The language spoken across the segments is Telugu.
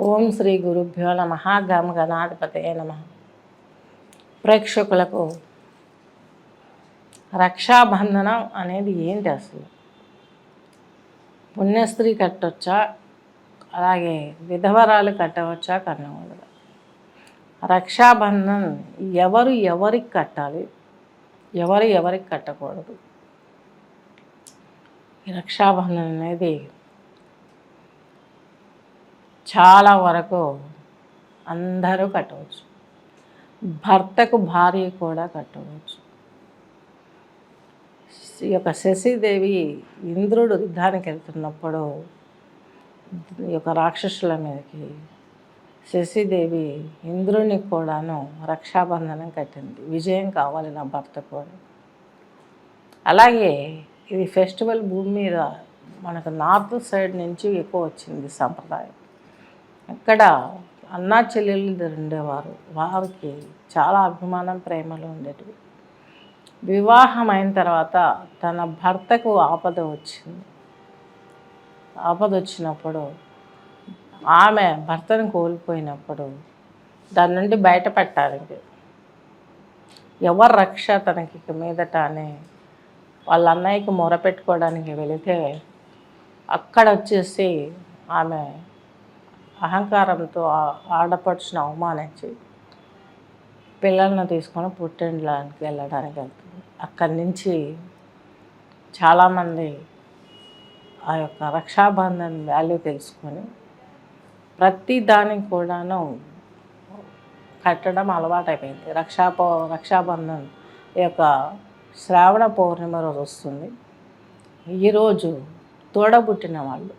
ఓం శ్రీ గురుభ్యో నమ. గమగణాధిపతే నమ. ప్రేక్షకులకు రక్షాబంధనం అనేది ఏంటి అసలు? పుణ్యస్త్రీ కట్టొచ్చా? అలాగే విధవరాలు కట్టవచ్చా? కన్నవాళ్ళు రక్షాబంధన్ ఎవరు ఎవరికి కట్టాలి? ఎవరు ఎవరికి కట్టకూడదు? ఈ రక్షాబంధన్ అనేది చాలా వరకు అందరూ కట్టవచ్చు. భర్తకు భార్య కూడా కట్టవచ్చు. ఈ యొక్క శశిదేవి ఇంద్రుడు యుద్ధానికి వెళ్తున్నప్పుడు ఈ యొక్క రాక్షసుల మీదకి శశిదేవి ఇంద్రునికి కూడాను రక్షాబంధనం కట్టింది. విజయం కావాలి నా భర్త కూడా అలాగే ఇది ఫెస్టివల్ భూమి మీద మనకు నార్త్ సైడ్ నుంచి ఎక్కువ వచ్చింది సంప్రదాయం. అక్కడ అన్నా చెల్లెళ్ళు ఉండేవారు. వారికి చాలా అభిమానం ప్రేమలు ఉండేటివి. వివాహం అయిన తర్వాత తన భర్తకు ఆపద వచ్చింది. ఆపద వచ్చినప్పుడు ఆమె భర్తను కోల్పోయినప్పుడు దాని నుండి బయటపెట్టాలి ఎవరు రక్ష తనకి మీదట అని వాళ్ళ అన్నయ్యకి మొరపెట్టుకోవడానికి వెళితే అక్కడ వచ్చేసి ఆమె అహంకారంతో ఆడపడుచుని ఆడపడుచును అవమానించి పిల్లలను తీసుకొని పుట్టింట్లోకి వెళ్ళడానికి వెళ్తుంది. అక్కడి నుంచి చాలామంది ఆ యొక్క రక్షాబంధన్ వాల్యూ తెలుసుకొని ప్రతి దానికి కూడాను కట్టడం అలవాటైపోయింది. రక్షా పౌ రక్షాబంధన్ ఈ యొక్క శ్రావణ పౌర్ణిమ రోజు వస్తుంది. ఈరోజు తోడబుట్టిన వాళ్ళు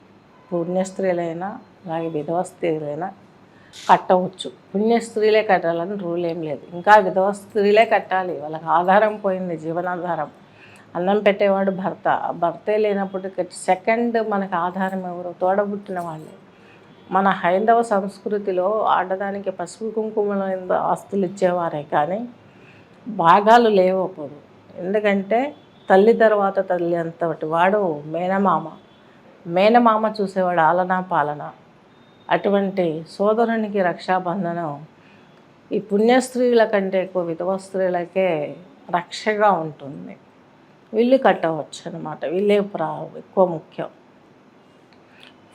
పుణ్యస్త్రీలైనా అలాగే విధవ స్త్రీలైనా కట్టవచ్చు. పుణ్య స్త్రీలే కట్టాలని రూల్ ఏం లేదు. ఇంకా విధవ స్త్రీలే కట్టాలి. వాళ్ళకి ఆధారం పోయింది జీవనాధారం. అన్నం పెట్టేవాడు భర్త. భర్తే లేనప్పుడు సెకండ్ మనకు ఆధారం ఎవరు? తోడబుట్టిన వాళ్ళే. మన హైందవ సంస్కృతిలో ఆడదానికి పసుపు కుంకుమ ఆస్తులు ఇచ్చేవారే కానీ భాగాలు లేవు ఎందుకంటే తల్లి తర్వాత తల్లి అంతటి వాడు మేనమామ. మేనమామ చూసేవాడు ఆలనా పాలన? అటువంటి సోదరునికి రక్షాబంధనం ఈ పుణ్యస్త్రీల కంటే ఎక్కువ విధవ స్త్రీలకే రక్షగా ఉంటుంది. వీళ్ళు కట్టవచ్చు అనమాట వీళ్ళే ప్రా ఎక్కువ ముఖ్యం.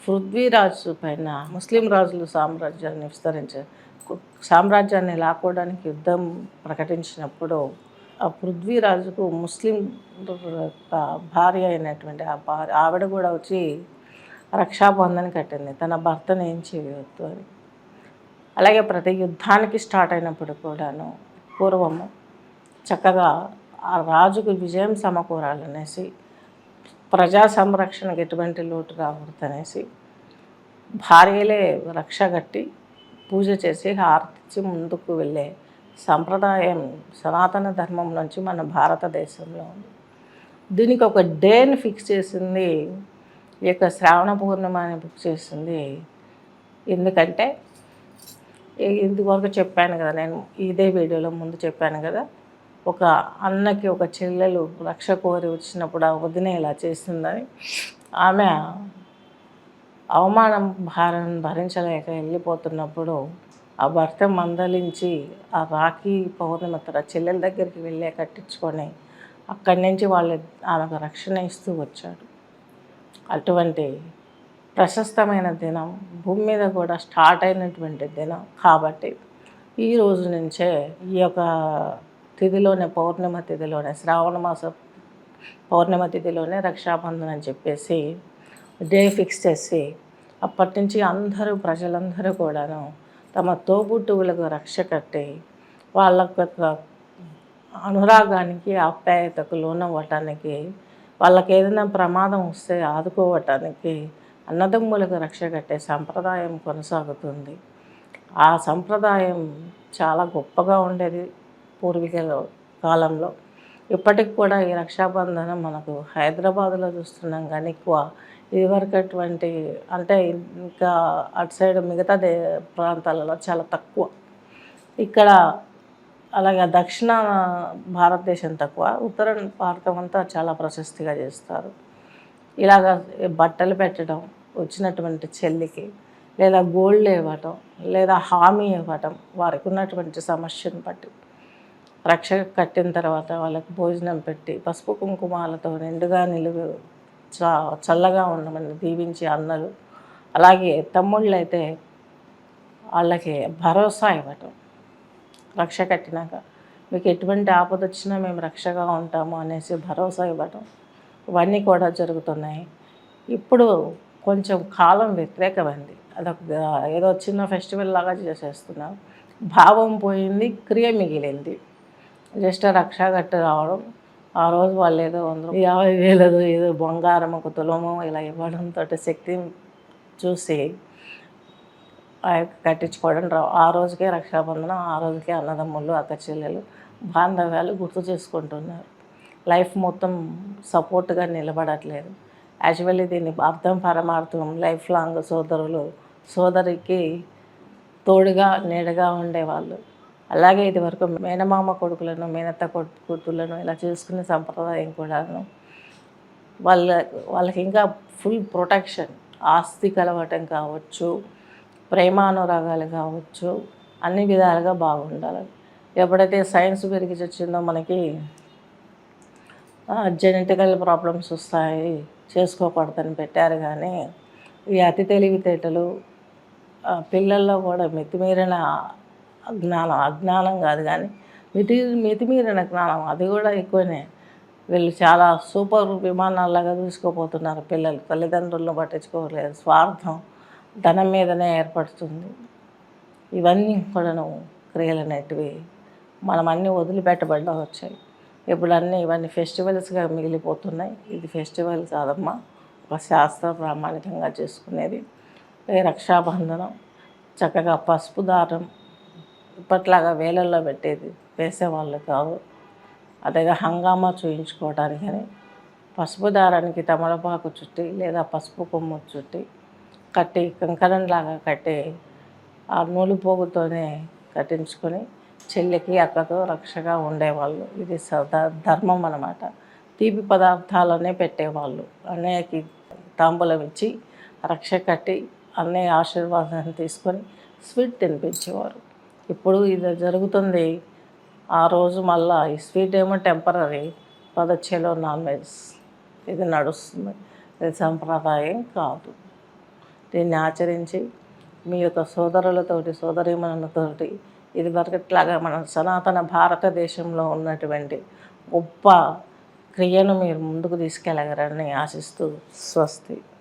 పృథ్వీరాజు పైన ముస్లిం రాజులు సామ్రాజ్యాన్ని విస్తరించారు సామ్రాజ్యాన్ని లాక్కోవడానికి యుద్ధం ప్రకటించినప్పుడు ఆ పృథ్వీరాజుకు ముస్లిం భార్య అయినటువంటి ఆ భార్య ఆవిడ కూడా వచ్చి రక్షాబంధన్ కట్టింది. తన భర్తను ఏం చేయవద్దు అని అలాగే ప్రతి యుద్ధానికి స్టార్ట్ అయినప్పుడు కూడాను పూర్వము చక్కగా ఆ రాజుకు విజయం సమకూరాలనేసి ప్రజా సంరక్షణకు ఎటువంటి లోటు రాకూడదనేసి భార్యలే రక్ష కట్టి పూజ చేసి హారతిచ్చి ముందుకు వెళ్ళే సంప్రదాయం సనాతన ధర్మం నుంచి మన భారతదేశంలో ఉంది. దీనికి ఒక డేని ఫిక్స్ చేసింది ఈ యొక్క శ్రావణ పూర్ణిమ అని బుక్ చేసింది ఎందుకంటే ఇంతవరకు చెప్పాను కదా నేను ఇదే వీడియోలో ముందు చెప్పాను కదా ఒక అన్నకి ఒక చెల్లెలు రక్ష కోరి వచ్చినప్పుడు ఆ వదిన ఇలా చేసిందని ఆమె అవమానం భారం భరించలేక వెళ్ళిపోతున్నప్పుడు ఆ భర్త మందలించి ఆ రాఖీ పౌర్ణమి తర చెల్లెల దగ్గరికి వెళ్ళే కట్టించుకొని అక్కడి నుంచి వాళ్ళు ఆమెకు రక్షణ ఇస్తూ వచ్చాడు. అటువంటి ప్రశస్తమైన దినం భూమి మీద కూడా స్టార్ట్ అయినటువంటి దినం కాబట్టి ఈ రోజు నుంచే ఈ యొక్క తిథిలోనే పౌర్ణిమ తిథిలోనే శ్రావణ మాస పౌర్ణిమ తిథిలోనే రక్షాబంధన్ అని చెప్పేసి డే ఫిక్స్ చేసి అప్పటి నుంచి అందరూ ప్రజలందరూ కూడాను తమ తోబుట్టువులకు రక్ష కట్టి వాళ్ళ యొక్క అనురాగానికి ఆప్యాయతకు లోనవ్వటానికి వాళ్ళకి ఏదైనా ప్రమాదం వస్తే ఆదుకోవటానికి అన్నదమ్ములకు రక్ష కట్టే సంప్రదాయం కొనసాగుతుంది. ఆ సంప్రదాయం చాలా గొప్పగా ఉండేది పూర్వీకుల కాలంలో. ఇప్పటికి కూడా ఈ రక్షాబంధనం మనకు హైదరాబాద్లో చూస్తున్నాం కానీ ఎక్కువ ఇదివరకు అటువంటి అంటే ఇంకా అటు సైడ్ మిగతా దే ప్రాంతాలలో చాలా తక్కువ. ఇక్కడ అలాగే దక్షిణ భారతదేశం తక్కువ ఉత్తర భారతం అంతా చాలా ప్రశస్తిగా చేస్తారు. ఇలాగ బట్టలు పెట్టడం వచ్చినటువంటి చెల్లికి లేదా గోల్డ్ ఇవ్వటం లేదా హామీ ఇవ్వటం వారికి ఉన్నటువంటి సమస్యను బట్టి రక్ష కట్టిన తర్వాత వాళ్ళకి భోజనం పెట్టి పసుపు కుంకుమాలతో నిండుగా నిలువు చ చల్లగా ఉండమని దీవించి అన్నలు అలాగే తమ్ముళ్ళు అయితే వాళ్ళకి భరోసా ఇవ్వటం. రక్ష కట్టినాక. మీకు ఎటువంటి ఆపద వచ్చినా మేము రక్షగా ఉంటాము అనేసి భరోసా ఇవ్వటం ఇవన్నీ కూడా జరుగుతున్నాయి. ఇప్పుడు కొంచెం కాలం వ్యతిరేకమైంది. అదొక ఏదో చిన్న ఫెస్టివల్ లాగా చేసేస్తున్నాం. భావం పోయింది క్రియ మిగిలింది. జస్ట్ రక్ష కట్టు రావడం. ఆ రోజు వాళ్ళు ఏదో వందరు యాభై వేలదో ఏదో బంగారం ఒక తులము ఇలా ఇవ్వడంతో శక్తి చూసి కట్టించుకోవడం రా ఆ రోజుకే రక్షాబంధనం ఆ రోజుకే అన్నదమ్ముళ్ళు అక్క చెల్లెలు బాంధవ్యాలు గుర్తు చేసుకుంటున్నారు. లైఫ్ మొత్తం సపోర్ట్గా నిలబడట్లేదు. యాక్చువల్లీ దీన్ని అర్థం పరమార్థం లైఫ్ లాంగ్ సోదరులు సోదరికి తోడుగా నీడగా ఉండేవాళ్ళు. అలాగే ఇదివరకు మేనమామ కొడుకులను మేనత్త కూతుళ్ళను ఇలా చేసుకునే సంప్రదాయం కూడాను వాళ్ళ వాళ్ళకి ఇంకా ఫుల్ ప్రొటెక్షన్ ఆస్తి కలవటం కావచ్చు ప్రేమానురాగాలు కావచ్చు అన్ని విధాలుగా బాగుండాలి. ఎప్పుడైతే సైన్స్ పెరిగి వచ్చిందో మనకి జెనెటికల్ ప్రాబ్లమ్స్ వస్తాయి చేసుకోకూడదని పెట్టారు కానీ ఈ అతి తెలివితేటలు పిల్లల్లో కూడా మితిమీరిన జ్ఞానం అజ్ఞానం కాదు కానీ మితి మితిమీరిన జ్ఞానం అది కూడా ఎక్కువనే. వీళ్ళు చాలా సూపర్ విమానాల్లాగా చూసుకోపోతున్నారు పిల్లలు తల్లిదండ్రులను పట్టించుకోలేదు స్వార్థం. ధనం మీదనే ఏర్పడుతుంది. ఇవన్నీ కూడాను క్రియలు అనేటివి మనం అన్నీ వదిలిపెట్టబడ్డా వచ్చాయి. ఇప్పుడు అన్నీ ఇవన్నీ ఫెస్టివల్స్గా మిగిలిపోతున్నాయి. ఇది ఫెస్టివల్ కాదమ్మా ఒక శాస్త్ర ప్రామాణికంగా చేసుకునేది. రక్షాబంధనం చక్కగా పసుపు దారం ఇప్పట్లాగా వేలల్లో పెట్టేది వేసేవాళ్ళు కాదు అదేగా హంగామా చూయించుకోవడానికని పసుపు దారానికి తమలపాకు చుట్టి లేదా పసుపు కొమ్ము చుట్టి కట్టి కంకణంలాగా కట్టి ఆ నూలు పోగుతోనే కట్టించుకొని చెల్లికి అక్కతో రక్షగా ఉండేవాళ్ళు. ఇది సదా ధర్మం అన్నమాట. తీపి పదార్థాలనే పెట్టేవాళ్ళు. అన్నయ్యకి తాంబూలం ఇచ్చి రక్ష కట్టి అన్నయ్య ఆశీర్వాదాన్ని తీసుకొని స్వీట్ తినిపించేవారు. ఇప్పుడు ఇది జరుగుతుంది. ఆ రోజు మళ్ళా ఈ స్వీట్ ఏమో టెంపరీ పదచ్చేలో నాన్ వెజ్. ఇది నడుస్తుంది. ఇది సంప్రదాయం కాదు. దీన్ని ఆచరించి మీ యొక్క సోదరులతోటి సోదరీమణులతోటి ఇది వరకట్లాగా మన సనాతన భారతదేశంలో ఉన్నటువంటి గొప్ప క్రియను మీరు ముందుకు తీసుకెళ్ళగరని ఆశిస్తూ స్వస్తి.